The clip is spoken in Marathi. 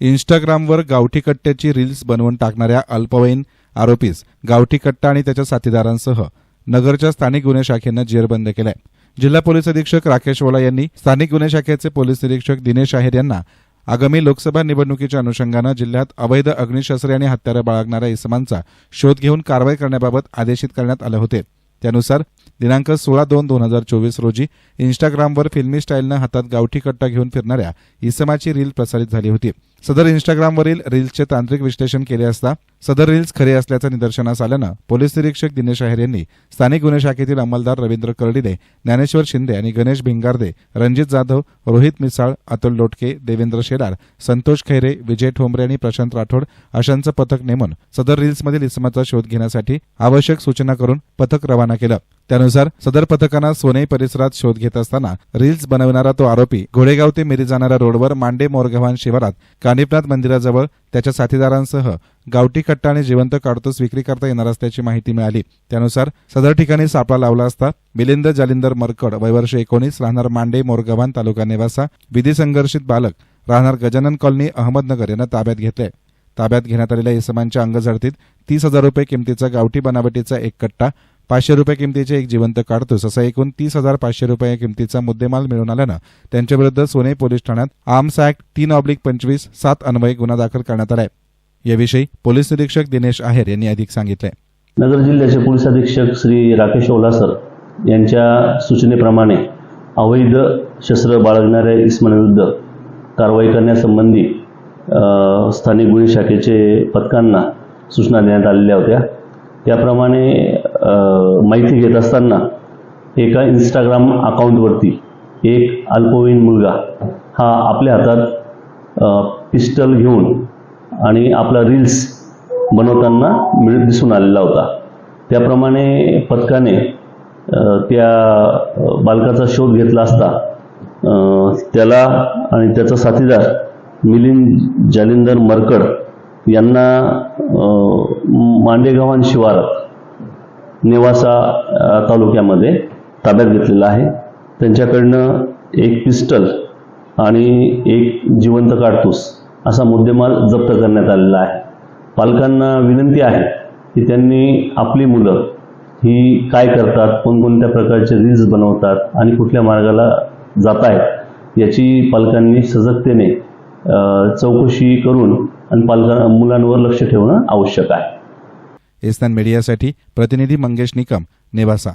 इंस्टाग्रामवर गावठी कट्ट्याची रील्स बनवून टाकणाऱ्या अल्पवयीन आरोपीस गावठी कट्टा आणि त्याच्या साथीदारांसह नगरच्या स्थानिक गुन्हे शाखेनं जेरबंद केलंय. जिल्हा पोलीस अधीक्षक राकेश ओला यांनी स्थानिक गुन्हे शाखेचे पोलीस निरीक्षक दिनेश आहेर यांना आगामी लोकसभा निवडणुकीच्या अनुषंगानं जिल्ह्यात अवैध अग्निशस्त्रे आणि हत्यारं बाळगणाऱ्या इसमांचा शोध घेऊन कारवाई करण्याबाबत आदेशित करण्यात आले होते. त्यानुसार दिनांक सोळा दोन दोन हजार चोवीस रोजी इंस्टाग्रामवर फिल्मी स्टाईलनं हातात गावठी कट्टा घेऊन फिरणाऱ्या इसमाची रील प्रसारित झाली होती. सदर इंस्टाग्रामवरील रील्सचे तांत्रिक विश्लेषण केले असता सदर रील्स खरे असल्याचं निदर्शनास आल्यानं पोलीस निरीक्षक दिनेश आहेर यांनी स्थानिक गुन्हे शाखेतील अंमलदार रवींद्र कर्डिले ज्ञानेश्वर शिंदे आणि गणेश भिंगारदे रणजित जाधव रोहित मिसाळ अतुल लोटके देवेंद्र शेलार संतोष खैरे विजय ठोंबरे आणि प्रशांत राठोड अशांचं पथक नेमून सदर रील्समधील इसमाचा शोध घेण्यासाठी आवश्यक सूचना करून पथक रवाना केलं. त्यानुसार सदर पथकानं सोनई परिसरात शोध घेत असताना रील्स बनवणारा तो आरोपी घोडेगाव ते मिरी जाणाऱ्या रोडवर मांडे मोरगव्हाण शिवारात कानिपनाथ मंदिराजवळ त्याच्या साथीदारांसह गावठी कट्टा आणि जिवंत काडतूस विक्री करता येणार असल्याची माहिती मिळाली. त्यानुसार सदर ठिकाणी सापळा लावला असता मिलिंद जालिंदर मरकड वयवर्ष एकोणीस राहणार मांडे मोरगव्हाण तालुका निवासा विधी संघर्षित बालक राहणार गजानन कॉलनी अहमदनगर यांना ताब्यात घेतले ताब्यात घेण्यात आलेल्या इसमांच्या अंगझडतीत तीस हजार रुपये किमतीचा गावठी बनावटीचा एक कट्टा पाचशे रुपये किमतीचे एक जिवंत काडतूस असा एकूण तीस हजार पाचशे रुपये किमतीचा मुद्देमाल मिळून आल्यानं त्यांच्याविरुद्ध सोने पोलीस ठाण्यात आर्म्स ऍक्ट तीन ऑब्लिक पंचवीस सात अन्वये गुन्हा दाखल करण्यात आलाय. याविषयी पोलीस निरीक्षक दिनेश आहेर यांनी अधिक सांगितले नगर जिल्ह्याचे पोलीस अधीक्षक श्री राकेश ओलासर यांच्या सूचनेप्रमाणे अवैध शस्त्र बाळगणाऱ्या इस्माविरुद्ध कारवाई करण्यासंबंधी स्थानिक गुन्हे शाखेचे पथकांना सूचना देण्यात आलेल्या होत्या. त्याप्रमाणे माहिती घेत असताना एका इंस्टाग्राम अकाउंटवरती एक अल्पवयीन मुलगा हा आपल्या हातात पिस्टल घेऊन आणि आपला रील्स बनवताना मिळ दिसून आलेला होता. त्याप्रमाणे पथकाने त्या बालकाचा शोध घेतला असता. त्याला आणि त्याचा साथीदार मिलिंद जालिंदर मरकड यांना मांडेगावान शिवारात नेवासा तालुक्यामध्ये ताब्यात घेतलेला आहे. त्यांच्याकडनं एक पिस्टल आणि एक जिवंत काडतूस असा मुद्देमाल जप्त करण्यात आलेला आहे. पालकांना विनंती आहे की त्यांनी आपली मुलं ही काय करतात कोणकोणत्या प्रकारचे रील्स बनवतात आणि कुठल्या मार्गाला जात आहेत याची पालकांनी सजगतेने चौकशी करून आणि पालकां मुलांवर लक्ष ठेवणं आवश्यक आहे. एस्तान मीडियासाठी प्रतिनिधी मंगेश निकम नेवासा.